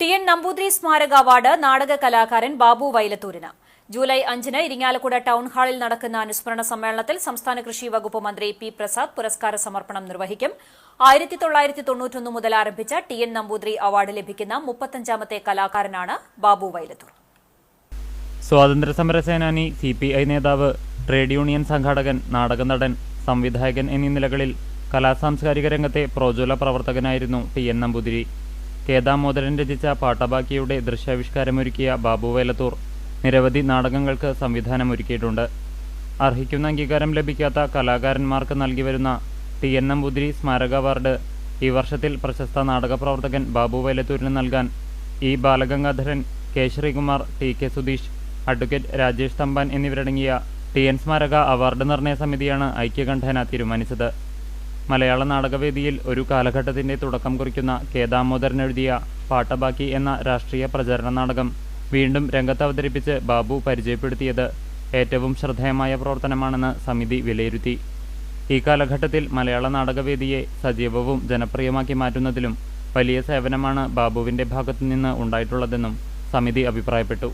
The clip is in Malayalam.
ടി എൻ നമ്പൂതിരി സ്മാരക അവാർഡ് നാടക കലാകാരൻ ബാബു വൈലത്തൂരിന്. ജൂലൈ അഞ്ചിന് ഇരിങ്ങാലക്കുട ടൗൺ ഹാളിൽ നടക്കുന്ന അനുസ്മരണ സമ്മേളനത്തിൽ സംസ്ഥാന കൃഷി വകുപ്പ് മന്ത്രി പി പ്രസാദ് പുരസ്കാര സമർപ്പണം നിർവഹിക്കും. ആയിരത്തി തൊള്ളായിരത്തി തൊണ്ണൂറ്റൊന്ന് മുതൽ ആരംഭിച്ച ടി എൻ നമ്പൂതിരി അവാർഡ് ലഭിക്കുന്ന മുപ്പത്തഞ്ചാമത്തെ കലാകാരനാണ് ബാബു വൈലത്തൂർ. സ്വാതന്ത്ര്യ സമര സേനാനി സി പി ഐ നേതാവ് ട്രേഡ് യൂണിയൻ സംഘാടകൻ നാടക നടൻ സംവിധായകൻ എന്നീ നിലകളിൽ കലാസാംസ്കാരിക രംഗത്തെ പ്രോജ്വല പ്രവർത്തകനായിരുന്നു T N Namboothiri. K Damodaran രചിച്ച പാട്ടബാക്കിയുടെ ദൃശ്യാവിഷ്കാരമൊരുക്കിയ ബാബു വേലത്തൂർ. നിരവധി നാടകങ്ങൾക്ക് സംവിധാനമൊരുക്കിയിട്ടുണ്ട്. അർഹിക്കുന്ന അംഗീകാരം ലഭിക്കാത്ത കലാകാരന്മാർക്ക് നൽകി വരുന്ന ടി എൻ നമ്പൂതിരി സ്മാരക അവാർഡ് ഈ വർഷത്തിൽ പ്രശസ്ത നാടക പ്രവർത്തകൻ ബാബു വേലത്തൂരിന് നൽകാൻ E Balagangadharan K Sreekumar T K Sudheesh advocate Rajesh Thampan എന്നിവരടങ്ങിയ ടി എൻ സ്മാരക അവാർഡ് നിർണയ സമിതിയാണ് ഐക്യകണ്ഠേന തീരുമാനിച്ചത്. മലയാള നാടകവേദിയിൽ ഒരു കാലഘട്ടത്തിന്റെ തുടക്കം കുറിക്കുന്ന കെ ദാമോദരൻ എഴുതിയ പാട്ടബാക്കി എന്ന രാഷ്ട്രീയ പ്രചരണ നാടകം വീണ്ടും രംഗത്ത് അവതരിപ്പിച്ച് ബാബു പരിചയപ്പെടുത്തിയത് ഏറ്റവും ശ്രദ്ധേയമായ പ്രവർത്തനമാണെന്ന് സമിതി വിലയിരുത്തി. ഈ കാലഘട്ടത്തിൽ മലയാള നാടകവേദിയെ സജീവവും ജനപ്രിയമാക്കി മാറ്റുന്നതിലും വലിയ സേവനമാണ് ബാബുവിന്റെ ഭാഗത്തുനിന്ന് ഉണ്ടായിട്ടുള്ളതെന്നും സമിതി അഭിപ്രായപ്പെട്ടു.